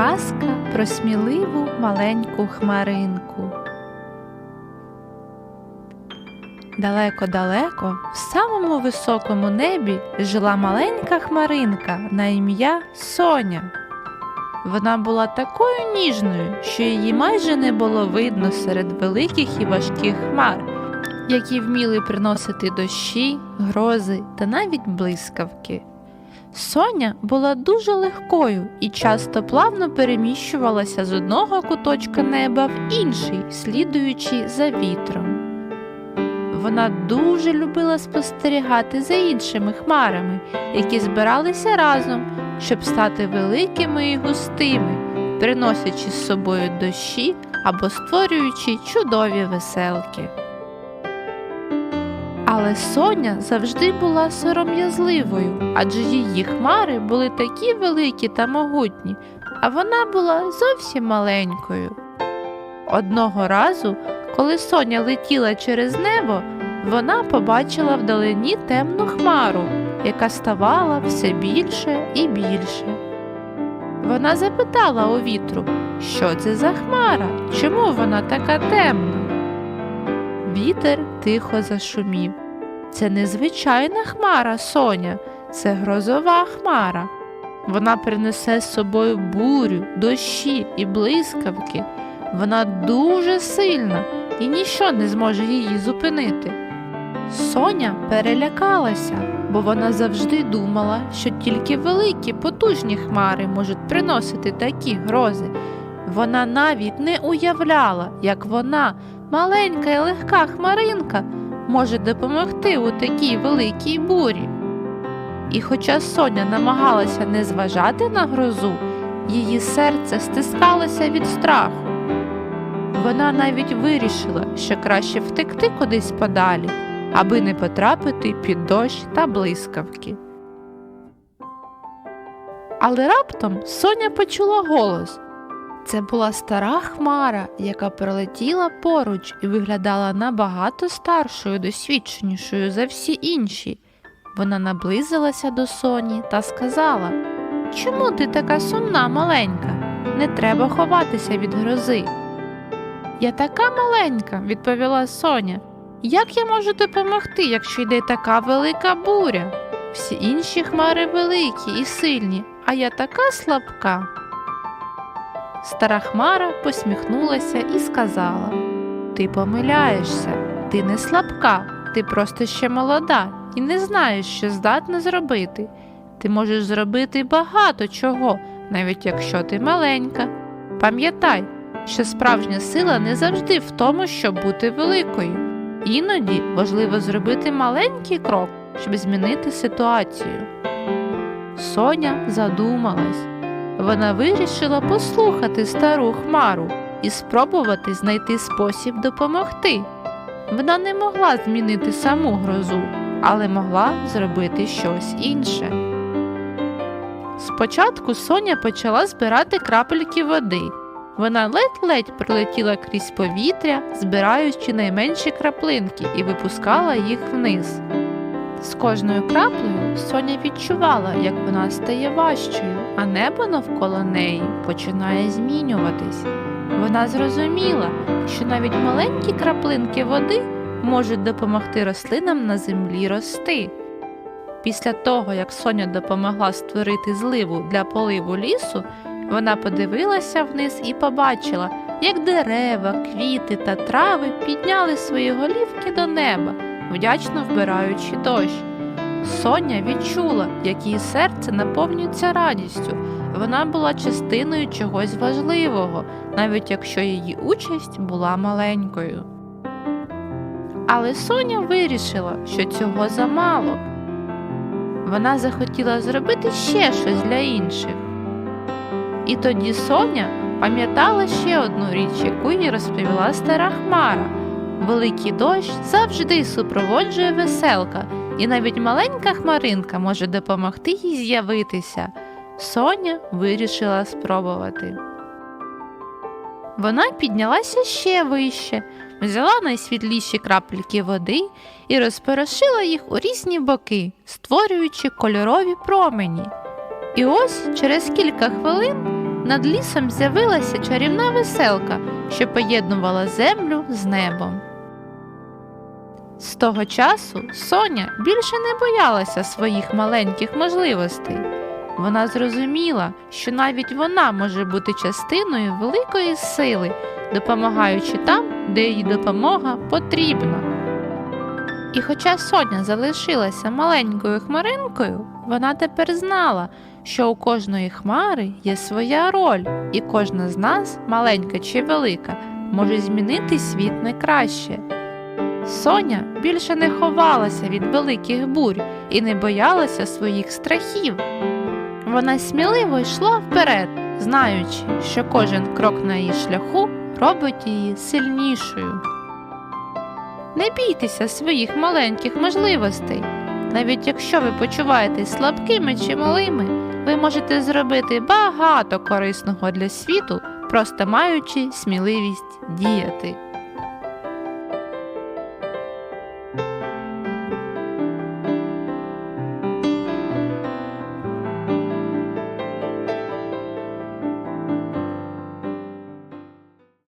Казка про сміливу маленьку хмаринку. Далеко-далеко, в самому високому небі жила маленька хмаринка на ім'я Соня. Вона була такою ніжною, що її майже не було видно серед великих і важких хмар, які вміли приносити дощі, грози та навіть блискавки. Соня була дуже легкою і часто плавно переміщувалася з одного куточка неба в інший, слідуючи за вітром. Вона дуже любила спостерігати за іншими хмарами, які збиралися разом, щоб стати великими і густими, приносячи з собою дощі або створюючи чудові веселки. Але Соня завжди була сором'язливою, адже її хмари були такі великі та могутні, а вона була зовсім маленькою. Одного разу, коли Соня летіла через небо, вона побачила вдалині темну хмару, яка ставала все більше і більше. Вона запитала у вітру, що це за хмара, чому вона така темна? Вітер тихо зашумів. Це незвичайна хмара, Соня, це грозова хмара. Вона принесе з собою бурю, дощі і блискавки. Вона дуже сильна і ніщо не зможе її зупинити. Соня перелякалася, бо вона завжди думала, що тільки великі потужні хмари можуть приносити такі грози. Вона навіть не уявляла, як вона, маленька і легка хмаринка, може допомогти у такій великій бурі. І хоча Соня намагалася не зважати на грозу, її серце стискалося від страху. Вона навіть вирішила, що краще втекти кудись подалі, аби не потрапити під дощ та блискавки. Але раптом Соня почула голос. Це була стара хмара, яка пролетіла поруч і виглядала набагато старшою, досвідченішою за всі інші. Вона наблизилася до Соні та сказала: Чому ти така сумна, маленька? Не треба ховатися від грози. Я така маленька, відповіла Соня. Як я можу допомогти, якщо йде така велика буря? Всі інші хмари великі і сильні, а я така слабка. Стара хмара посміхнулася і сказала: Ти помиляєшся, ти не слабка, ти просто ще молода і не знаєш, що здатна зробити. Ти можеш зробити багато чого, навіть якщо ти маленька. Пам'ятай, що справжня сила не завжди в тому, щоб бути великою. Іноді важливо зробити маленький крок, щоб змінити ситуацію. Соня задумалась. Вона вирішила послухати стару хмару і спробувати знайти спосіб допомогти. Вона не могла змінити саму грозу, але могла зробити щось інше. Спочатку Соня почала збирати крапельки води. Вона ледь-ледь пролетіла крізь повітря, збираючи найменші краплинки і випускала їх вниз. З кожною краплею Соня відчувала, як вона стає важчою, а небо навколо неї починає змінюватись. Вона зрозуміла, що навіть маленькі краплинки води можуть допомогти рослинам на землі рости. Після того, як Соня допомогла створити зливу для поливу лісу, вона подивилася вниз і побачила, як дерева, квіти та трави підняли свої голівки до неба, вдячно вбираючи дощ. Соня відчула, як її серце наповнюється радістю. Вона була частиною чогось важливого, навіть якщо її участь була маленькою. Але Соня вирішила, що цього замало. Вона захотіла зробити ще щось для інших. І тоді Соня пам'ятала ще одну річ, яку їй розповіла стара Хмара. Великий дощ завжди супроводжує веселка, і навіть маленька хмаринка може допомогти їй з'явитися. Соня вирішила спробувати. Вона піднялася ще вище, взяла найсвітліші крапельки води і розпорошила їх у різні боки, створюючи кольорові промені. І ось через кілька хвилин над лісом з'явилася чарівна веселка, що поєднувала землю з небом. Того часу Соня більше не боялася своїх маленьких можливостей. Вона зрозуміла, що навіть вона може бути частиною великої сили, допомагаючи там, де їй допомога потрібна. І хоча Соня залишилася маленькою хмаринкою, вона тепер знала, що у кожної хмари є своя роль, і кожна з нас, маленька чи велика, може змінити світ на краще. Соня більше не ховалася від великих бурь і не боялася своїх страхів. Вона сміливо йшла вперед, знаючи, що кожен крок на її шляху робить її сильнішою. Не бійтеся своїх маленьких можливостей. Навіть якщо ви почуваєтесь слабкими чи малими, ви можете зробити багато корисного для світу, просто маючи сміливість діяти.